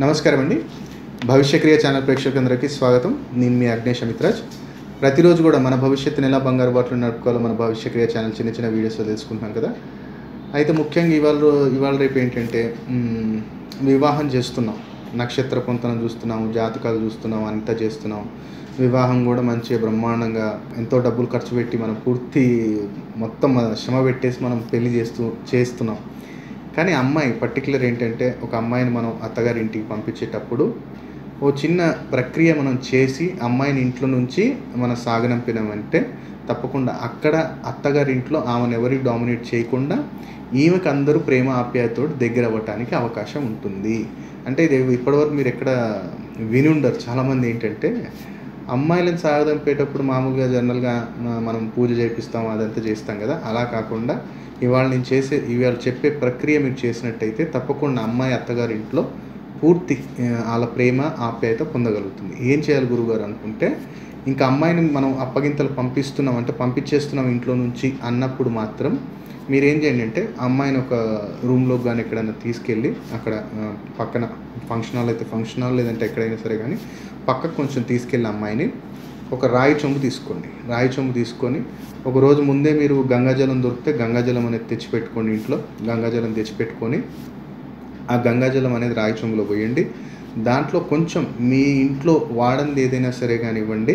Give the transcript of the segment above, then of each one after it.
నమస్కారం అండి భవిష్యక్రియ ఛానల్ ప్రేక్షకులందరికీ స్వాగతం. నేను మీ అగ్నేష్ అమిత్రాజ్. ప్రతిరోజు కూడా మన భవిష్యత్తుని ఎలా బంగారు బాటలు నడుపుకోవాలో మన భవిష్యక్రియ ఛానల్ చిన్న చిన్న వీడియోస్లో తెలుసుకుంటున్నాం కదా. అయితే ముఖ్యంగా ఇవాళ రో- ఇవాళ రేపు ఏంటంటే వివాహం చేస్తున్నాం. నక్షత్ర పొంతనం చూస్తున్నాము జాతకాలు చూస్తున్నాం అంతా చేస్తున్నాం. వివాహం కూడా మంచిగా బ్రహ్మాండంగా ఎంతో డబ్బులు ఖర్చు పెట్టి మనం పూర్తి మొత్తం మన శ్రమ పెట్టేసి మనం పెళ్ళి చేస్తూ చేస్తున్నాం. కానీ అమ్మాయి పర్టికులర్ ఏంటంటే ఒక అమ్మాయిని మనం అత్తగారి ఇంటికి పంపించేటప్పుడు ఓ చిన్న ప్రక్రియ మనం చేసి అమ్మాయిని ఇంట్లో నుంచి మనం సాగనంపినామంటే తప్పకుండా అక్కడ అత్తగారి ఇంట్లో ఆమెను ఎవరికి డామినేట్ చేయకుండా ఈమెకు అందరూ ప్రేమ ఆప్యాయతోటి దగ్గర అవ్వటానికి అవకాశం ఉంటుంది. అంటే ఇది ఇప్పటివరకు మీరు ఎక్కడ విని ఉండరు. చాలామంది ఏంటంటే అమ్మాయిలను సాగదంపేటప్పుడు మామూలుగా జనరల్గా మనం పూజ చేపిస్తాం అదంతా చేస్తాం కదా. అలా కాకుండా ఇవాళ నేను చేసే ఇవాళ చెప్పే ప్రక్రియ మీరు చేసినట్టయితే తప్పకుండా అమ్మాయి అత్తగారి ఇంట్లో పూర్తి వాళ్ళ ప్రేమ ఆప్యాయత పొందగలుగుతుంది. ఏం చేయాలి గురుగారు అనుకుంటే ఇంకా అమ్మాయిని మనం అప్పగింతలు పంపిస్తున్నాం అంటే పంపించేస్తున్నాం ఇంట్లో నుంచి అన్నప్పుడు మాత్రం మీరు ఏం చేయండి అంటే అమ్మాయిని ఒక రూమ్లో కానీ ఎక్కడైనా తీసుకెళ్ళి అక్కడ పక్కన ఫంక్షన్ హాల్ అయితే ఫంక్షన్ హాల్ లేదంటే ఎక్కడైనా సరే కానీ పక్కకు కొంచెం తీసుకెళ్ళి అమ్మాయిని ఒక రాయి చెంబు తీసుకోండి. రాయి చెంబు తీసుకొని ఒక రోజు ముందే మీరు గంగాజలం దొరికితే గంగాజలం అనేది తెచ్చిపెట్టుకోండి ఇంట్లో. గంగాజలం తెచ్చిపెట్టుకొని ఆ గంగాజలం అనేది రాయి చెంబులో పోయండి. దాంట్లో కొంచెం మీ ఇంట్లో వాడంది ఏదైనా సరే కానివ్వండి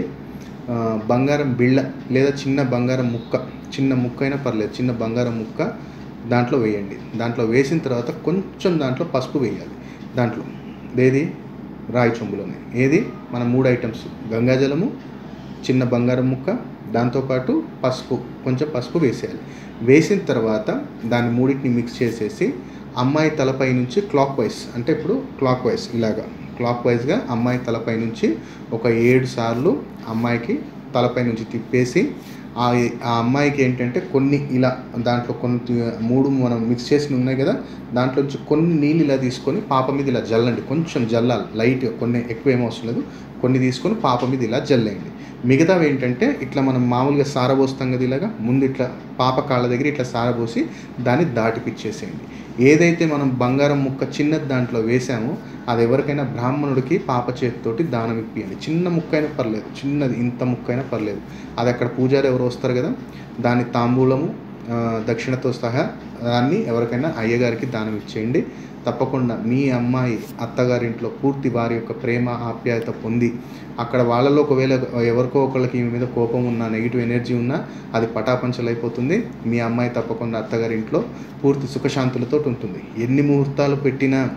బంగారం బిళ్ళ లేదా చిన్న బంగారం ముక్క చిన్న ముక్క అయినా పర్లేదు చిన్న బంగారం ముక్క దాంట్లో వేయండి. దాంట్లో వేసిన తర్వాత కొంచెం దాంట్లో పసుపు వేయాలి. దాంట్లో. ఏది? రాయి చెంబులోనే ఏది? మన మూడు ఐటమ్స్. గంగాజలము చిన్న బంగారం ముక్క దాంతోపాటు పసుపు. కొంచెం పసుపు వేసేయాలి. వేసిన తర్వాత దాన్ని మూడింటిని మిక్స్ చేసేసి అమ్మాయి తలపై నుంచి క్లాక్ వైజ్ అంటే ఇప్పుడు క్లాక్ వైజ్ ఇలాగా. క్లాక్ వైజ్గా అమ్మాయి తలపై నుంచి ఒక ఏడు సార్లు అమ్మాయికి తలపై నుంచి తిప్పేసి ఆ ఆ అమ్మాయికి ఏంటంటే కొన్ని ఇలా దాంట్లో కొన్ని మూడు మనం మిక్స్ చేసి ఉన్నాయి కదా దాంట్లో నుంచి కొన్ని నీళ్ళు ఇలా తీసుకొని పాప మీద ఇలా జల్లండి. కొంచెం జల్లాలి లైట్గా కొన్ని ఎక్కువ ఏమో అవసరం లేదు. కొన్ని తీసుకొని పాప మీద ఇలా జల్లేయండి మిగతావి ఏంటంటే ఇట్లా మనం మామూలుగా సారబోస్తాం కదా ఇలాగా ముందు ఇట్లా పాప కాళ్ళ దగ్గర ఇట్లా సారబోసి దాన్ని దాటిపిచ్చేసేయండి. ఏదైతే మనం బంగారం ముక్క చిన్నది దాంట్లో వేసామో అది ఎవరికైనా బ్రాహ్మణుడికి పాప చేతితోటి దానం ఇప్పియండి. చిన్న ముక్క అయినా పర్లేదు చిన్నది ఇంత ముక్క అయినా పర్లేదు. అది అక్కడ పూజారి ఎవరు వస్తారు కదా దాని తాంబూలము దక్షిణతో సహా దాన్ని ఎవరికైనా అయ్యగారికి దానం ఇచ్చేయండి. తప్పకుండా మీ అమ్మాయి అత్తగారింట్లో పూర్తి వారి యొక్క ప్రేమ ఆప్యాయత పొంది అక్కడ వాళ్ళలో ఒకవేళ ఎవరికో ఒకళ్ళకి ఈమె మీద కోపం ఉన్నా నెగిటివ్ ఎనర్జీ ఉన్నా అది పటాపంచలైపోతుంది. మీ అమ్మాయి తప్పకుండా అత్తగారింట్లో పూర్తి సుఖశాంతులతో ఉంటుంది. ఎన్ని ముహూర్తాలు పెట్టినా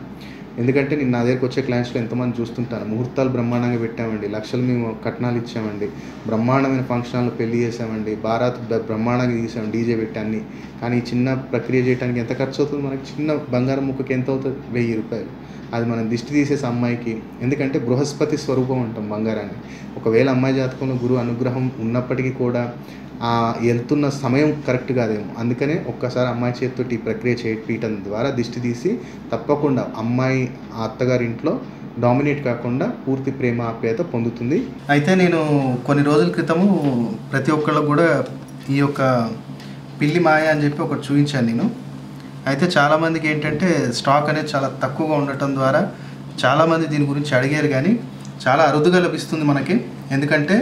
ఎందుకంటే నేను నా దగ్గరకు వచ్చే క్లయింట్స్లో ఎంతమంది చూస్తుంటాను ముహూర్తాలు బ్రహ్మాండంగా పెట్టామండి. లక్షలు మేము కట్నాలు ఇచ్చామండి. బ్రహ్మాండమైన ఫంక్షన్లు పెళ్ళి చేసామండి బారాత్ బ్రహ్మాండంగా తీసాం డీజే పెట్టాన్ని కానీ చిన్న ప్రక్రియ చేయడానికి ఎంత ఖర్చు అవుతుంది? మనకి చిన్న బంగారం ముక్కకి ఎంత అవుతుంది? వెయ్యి రూపాయలు. అది మనం దిష్టి తీసేసి అమ్మాయికి. ఎందుకంటే బృహస్పతి స్వరూపం అంటాం బంగారాన్ని. ఒకవేళ అమ్మాయి జాతకంలో గురువు అనుగ్రహం ఉన్నప్పటికీ కూడా వెళ్తున్న సమయం కరెక్ట్ కాదేమో. అందుకనే ఒక్కసారి అమ్మాయి చేతితోటి ఈ ప్రక్రియ చేయటం ద్వారా దిష్టి తీసి తప్పకుండా అమ్మాయి ఆ అత్తగారి ఇంట్లో డామినేట్ కాకుండా పూర్తి ప్రేమ ఆప్యాయత పొందుతుంది. అయితే నేను కొన్ని రోజుల క్రితము ప్రతి ఒక్కళ్ళకు కూడా ఈ యొక్క పిల్లి మాయ అని చెప్పి ఒకటి చూపించాను నేను. అయితే చాలామందికి ఏంటంటే స్టాక్ అనేది చాలా తక్కువగా ఉండటం ద్వారా చాలామంది దీని గురించి అడిగారు కానీ చాలా అరుదుగా లభిస్తుంది మనకి. ఎందుకంటే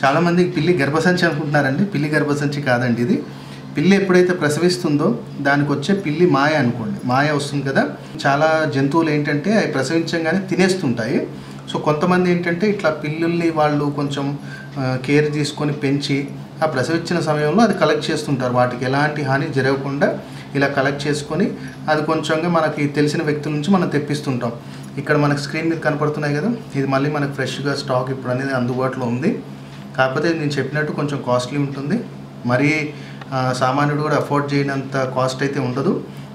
చాలామంది పిల్లి గర్భసంచి అనుకుంటున్నారండి. పిల్లి గర్భసంచి కాదండి ఇది. పిల్లి ఎప్పుడైతే ప్రసవిస్తుందో దానికి వచ్చే పిల్లి మాయ అనుకోండి. మాయ వస్తుంది కదా. చాలా జంతువులు ఏంటంటే అవి ప్రసవించగానే తినేస్తుంటాయి. సో కొంతమంది ఏంటంటే ఇట్లా పిల్లుల్ని వాళ్ళు కొంచెం కేర్ తీసుకొని పెంచి ఆ ప్రసవించిన సమయంలో అది కలెక్ట్ చేస్తుంటారు. వాటికి ఎలాంటి హాని జరగకుండా ఇలా కలెక్ట్ చేసుకొని అది కొంచెంగా మనకి తెలిసిన వ్యక్తుల నుంచి మనం తెప్పిస్తుంటాం. ఇక్కడ మనకి స్క్రీన్ మీద కనపడుతున్నాయి కదా. ఇది మళ్ళీ మనకు ఫ్రెష్గా స్టాక్ ఇప్పుడు అనేది అందుబాటులో ఉంది. కాకపోతే నేను చెప్పినట్టు కొంచెం కాస్ట్లీ ఉంటుంది. మరీ సామాన్యుడు కూడా అఫోర్డ్ చేయనంత కాస్ట్ అయితే ఉండదు.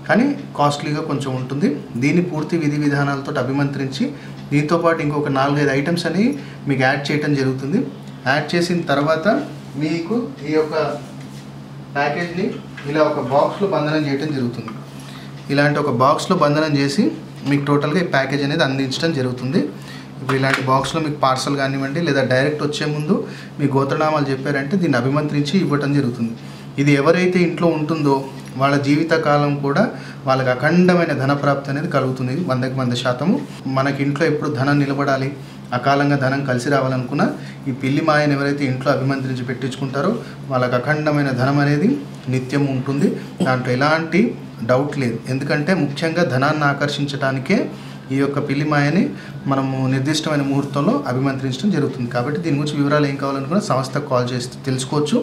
కానీ కాస్ట్లీగా కొంచెం ఉంటుంది. దీన్ని పూర్తి విధి విధానాలతో అభిమంత్రించి దీంతో పాటు ఇంకొక నాలుగైదు ఐటమ్స్ అని మీకు యాడ్ చేయటం జరుగుతుంది. యాడ్ చేసిన తర్వాత మీకు ఈ యొక్క ప్యాకేజ్ని ఇలా ఒక బాక్స్లో బంధనం చేయడం జరుగుతుంది. ఇలాంటి ఒక బాక్స్లో బంధనం చేసి మీకు టోటల్గా ఈ ప్యాకేజ్ అనేది అందించడం జరుగుతుంది. ఇప్పుడు ఇలాంటి బాక్స్లో మీకు పార్సల్ కానివ్వండి లేదా డైరెక్ట్ వచ్చే ముందు మీ గోత్రనామాలు చెప్పారంటే దీన్ని అభిమంత్రించి ఇవ్వటం జరుగుతుంది. ఇది ఎవరైతే ఇంట్లో ఉంటుందో వాళ్ళ జీవితకాలం కూడా వాళ్ళకి అఖండమైన ధనప్రాప్తి అనేది కలుగుతుంది. వందకి వంద శాతము. మనకి ఇంట్లో ఎప్పుడు ధనం నిలబడాలి అకాలంగా ధనం కలిసి రావాలనుకున్నా ఈ పిల్లి మాయను ఎవరైతే ఇంట్లో అభిమంత్రించి పెట్టించుకుంటారో వాళ్ళకి అఖండమైన ధనం అనేది నిత్యం ఉంటుంది. దాంట్లో ఎలాంటి డౌట్ లేదు. ఎందుకంటే ముఖ్యంగా ధనాన్ని ఆకర్షించడానికే ఈ యొక్క పిల్లి మాయని మనము నిర్దిష్టమైన ముహూర్తంలో అభిమంత్రించడం జరుగుతుంది. కాబట్టి దీని గురించి వివరాలు ఏం కావాలనుకున్నా సంస్థకు కాల్ చేసి తెలుసుకోవచ్చు.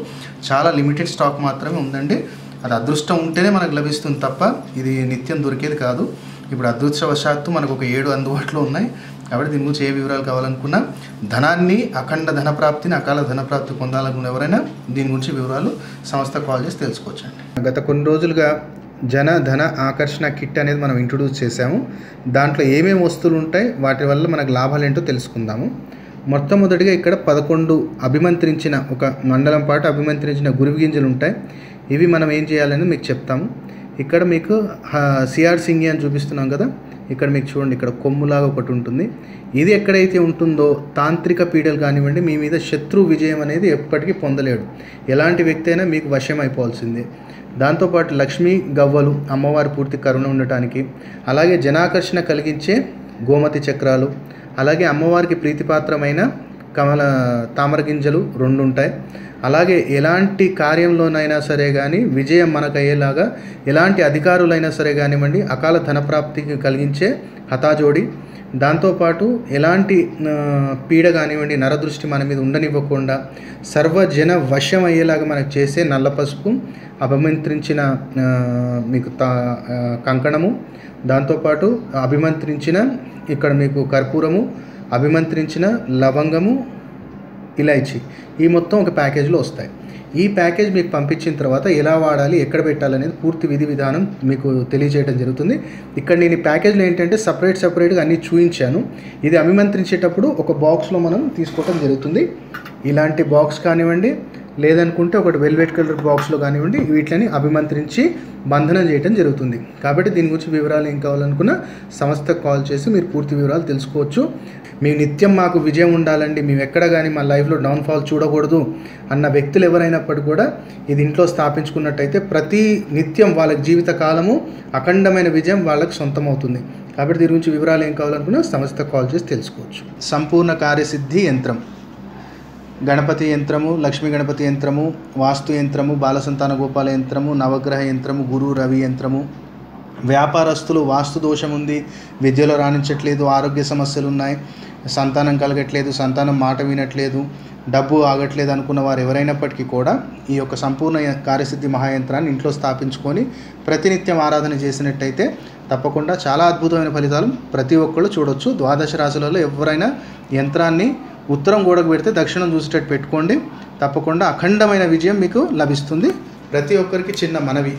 చాలా లిమిటెడ్ స్టాక్ మాత్రమే ఉందండి. అది అదృష్టం ఉంటేనే మనకు లభిస్తుంది తప్ప ఇది నిత్యం దొరికేది కాదు. ఇప్పుడు అదృష్టవశాత్తు మనకు ఒక ఏడు అందుబాటులో ఉన్నాయి. కాబట్టి దీని గురించి ఏ వివరాలు కావాలనుకున్నా ధనాన్ని అఖండ ధనప్రాప్తిని అకాల ధనప్రాప్తి పొందాలనుకున్న ఎవరైనా దీని గురించి వివరాలు సంస్థ కాల్ చేసి తెలుసుకోవచ్చండి. గత కొన్ని రోజులుగా జన ధన ఆకర్షణ కిట్ అనేది మనం ఇంట్రొడ్యూస్ చేశాము. దాంట్లో ఏమేమి వస్తువులు ఉంటాయి? వాటి వల్ల మనకు లాభాలు ఏంటో తెలుసుకుందాము. మొట్టమొదటిగా ఇక్కడ పదకొండు అభిమంత్రించిన ఒక మండలం పాటు అభిమంత్రించిన గురువి గింజలు ఉంటాయి. ఇవి మనం ఏం చేయాలని మీకు చెప్తాము. ఇక్కడ మీకు సిఆర్ సింగి అని చూపిస్తున్నాం కదా. ఇక్కడ మీకు చూడండి ఇక్కడ కొమ్ములాగా ఒకటి ఉంటుంది. ఇది ఎక్కడైతే ఉంటుందో తాంత్రిక పీడలు కానివ్వండి మీ మీద శత్రు విజయం అనేది ఎప్పటికీ పొందలేడు. ఎలాంటి వ్యక్తి అయినా మీకు వశం అయిపోవాల్సిందే. దాంతోపాటు లక్ష్మీ గవ్వలు అమ్మవారి పూర్తి కరుణ ఉండటానికి అలాగే జనాకర్షణ కలిగించే గోమతి చక్రాలు అలాగే అమ్మవారికి ప్రీతిపాత్రమైన కమల తామర గింజలు రెండు ఉంటాయి. అలాగే ఎలాంటి కార్యంలోనైనా సరే కానీ విజయం మనకు అయ్యేలాగా ఎలాంటి అధికారులైనా సరే కానివ్వండి అకాల ధనప్రాప్తికి కలిగించే హతాజోడి దాంతోపాటు ఎలాంటి పీడ కానివ్వండి నరదృష్టి మన మీద ఉండనివ్వకుండా సర్వజన వశం అయ్యేలాగా మనకు చేసే నల్ల పసుపు అభిమంత్రించిన మీకు తా కంకణము. దాంతోపాటు అభిమంత్రించిన ఇక్కడ మీకు కర్పూరము అభిమంత్రించిన లవంగము ఇలాచి ఈ మొత్తం ఒక ప్యాకేజ్లో వస్తాయి. ఈ ప్యాకేజ్ మీకు పంపించిన తర్వాత ఎలా వాడాలి ఎక్కడ పెట్టాలనేది పూర్తి విధి విధానం మీకు తెలియజేయడం జరుగుతుంది. ఇక్కడ నేను ఈ ప్యాకేజ్లో ఏంటంటే సపరేట్ సపరేట్గా అన్నీ చూపించాను ఇది అభిమంత్రించేటప్పుడు ఒక బాక్స్లో మనం తీసుకోవడం జరుగుతుంది. ఇలాంటి బాక్స్ కానివ్వండి లేదనుకుంటే ఒకటి వెల్వెట్ కలర్ బాక్స్లో కానివ్వండి వీటిని అభిమంత్రించి బంధనం చేయడం జరుగుతుంది. కాబట్టి దీని గురించి వివరాలు ఏం కావాలనుకున్నా సంస్థకు కాల్ చేసి మీరు పూర్తి వివరాలు తెలుసుకోవచ్చు. మీ నిత్యం మాకు విజయం ఉండాలండి. మేము ఎక్కడ కానీ మా లైఫ్లో డౌన్ఫాల్ చూడకూడదు అన్న వ్యక్తులు ఎవరైనప్పటికీ కూడా ఇది ఇంట్లో స్థాపించుకున్నట్టయితే ప్రతి నిత్యం వాళ్ళకి జీవిత కాలము అఖండమైన విజయం వాళ్ళకి సొంతం అవుతుంది కాబట్టి దీని గురించి వివరాలు ఏం కావాలనుకున్నా సంస్థ కాల్ చేసి తెలుసుకోవచ్చు. సంపూర్ణ కార్యసిద్ధి యంత్రం. గణపతి యంత్రము లక్ష్మీ గణపతి యంత్రము వాస్తు యంత్రము బాలసంతాన గోపాల యంత్రము నవగ్రహ యంత్రము గురు రవి యంత్రము వ్యాపారస్తులు వాస్తు దోషం ఉంది విద్యలో రాణించట్లేదు ఆరోగ్య సమస్యలు ఉన్నాయి సంతానం కలగట్లేదు సంతానం మాట వినట్లేదు డబ్బు ఆగట్లేదు అనుకున్న వారు ఎవరైనప్పటికీ కూడా ఈ యొక్క సంపూర్ణ కార్యసిద్ధి మహాయంత్రాన్ని ఇంట్లో స్థాపించుకొని ప్రతినిత్యం ఆరాధన చేసినట్టయితే తప్పకుండా చాలా అద్భుతమైన ఫలితాలు ప్రతి ఒక్కళ్ళు చూడొచ్చు. ద్వాదశ రాశులలో ఎవరైనా యంత్రాన్ని ఉత్తరం గోడకు పెడితే దక్షిణం చూసేటట్టు పెట్టుకోండి. తప్పకుండా అఖండమైన విజయం మీకు లభిస్తుంది. ప్రతి ఒక్కరికి చిన్న మనవి.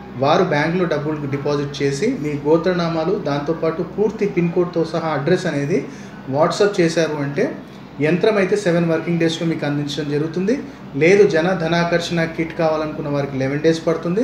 వారు బ్యాంకులో డబ్బులు డిపాజిట్ చేసి మీ గోత్రనామాలు దాంతోపాటు పూర్తి పిన్ కోడ్తో సహా అడ్రస్ అనేది వాట్సాప్ చేశారు అంటే యంత్రం అయితే సెవెన్ వర్కింగ్ డేస్లో మీకు అందించడం జరుగుతుంది. లేదు జన ధనాకర్షణ కిట్ కావాలనుకున్న వారికి లెవెన్ డేస్ పడుతుంది.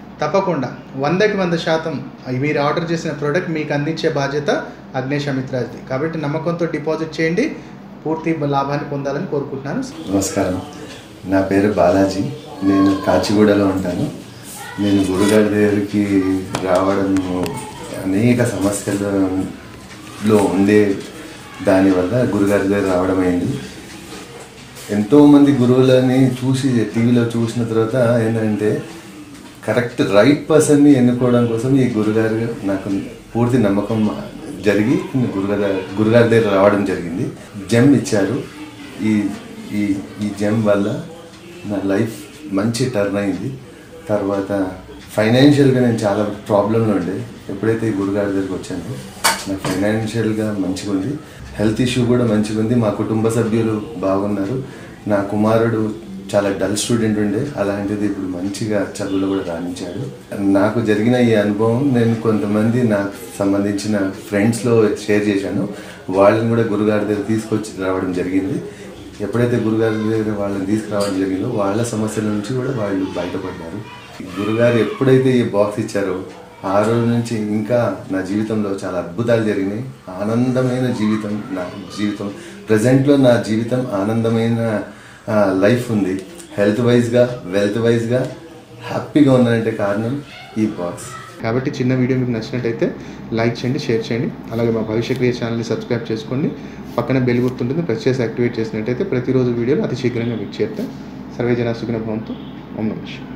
తప్పకుండా. వందకి వంద శాతం మీరు ఆర్డర్ చేసిన ప్రోడక్ట్ మీకు అందించే బాధ్యత అగ్నేష్ అమిత్రాజ్ది కాబట్టి నమ్మకంతో డిపాజిట్ చేయండి. పూర్తి లాభాన్ని పొందాలని కోరుకుంటున్నాను. నమస్కారం. నా పేరు బాలాజీ. నేను కాచిగూడలో ఉంటాను. నేను గురుగారి దగ్గరికి రావడం అనేక సమస్యలలో ఉండే దానివల్ల గురుగారి దగ్గర రావడం అయింది. ఎంతోమంది గురువులని చూసి టీవీలో చూసిన తర్వాత ఏంటంటే కరెక్ట్ రైట్ పర్సన్ని ఎన్నుకోవడం కోసం ఈ గురుగారు నాకు పూర్తి నమ్మకం జరిగి గురుగారి గురుగారి దగ్గర రావడం జరిగింది. జెమ్ ఇచ్చారు. ఈ ఈ ఈ జెమ్ వల్ల నా లైఫ్ మంచి టర్న్ అయింది. తర్వాత ఫైనాన్షియల్గా నేను చాలా ప్రాబ్లంలో ఉండే. ఎప్పుడైతే ఈ గురుగారి దగ్గరికి వచ్చానో నాకు ఫైనాన్షియల్గా మంచిగా ఉంది. హెల్త్ ఇష్యూ కూడా మంచిగా ఉంది. మా కుటుంబ సభ్యులు బాగున్నారు. నా కుమారుడు చాలా డల్ స్టూడెంట్ ఉండే. అలాంటిది ఇప్పుడు మంచిగా చదువులో కూడా రాణించాడు. నాకు జరిగిన ఈ అనుభవం నేను కొంతమంది నాకు సంబంధించిన ఫ్రెండ్స్లో షేర్ చేశాను. వాళ్ళని కూడా గురుగారి దగ్గర తీసుకొచ్చి రావడం జరిగింది. ఎప్పుడైతే గురుగారి దగ్గర వాళ్ళని తీసుకురావడం జరిగిందో వాళ్ళ సమస్యల నుంచి కూడా వాళ్ళు బయటపడ్డారు. గురుగారు ఎప్పుడైతే ఈ బాక్స్ ఇచ్చారో ఆ రోజు నుంచి ఇంకా నా జీవితంలో చాలా అద్భుతాలు జరిగినాయి. ఆనందమైన జీవితం నా జీవితం. ప్రజెంట్లో నా జీవితం ఆనందమైన లైఫ్ ఉంది. హెల్త్ వైజ్గా వెల్త్ వైజ్గా హ్యాపీగా ఉన్నానంటే కారణం ఈ బాక్స్ కాబట్టి చిన్న వీడియో మీకు నచ్చినట్టయితే లైక్ చేయండి షేర్ చేయండి. అలాగే మా భవిష్య క్రియ ఛానల్ని సబ్స్క్రైబ్ చేసుకోండి. పక్కన బెల్ గుర్తుంటుంది ప్రెస్ చేసి యాక్టివేట్ చేసినట్టయితే ప్రతిరోజు వీడియోలు అతి శీఘ్రంగా మీకు చేస్తే సర్వే జన సుఖిన భవంతు. ఓం నమస్కారం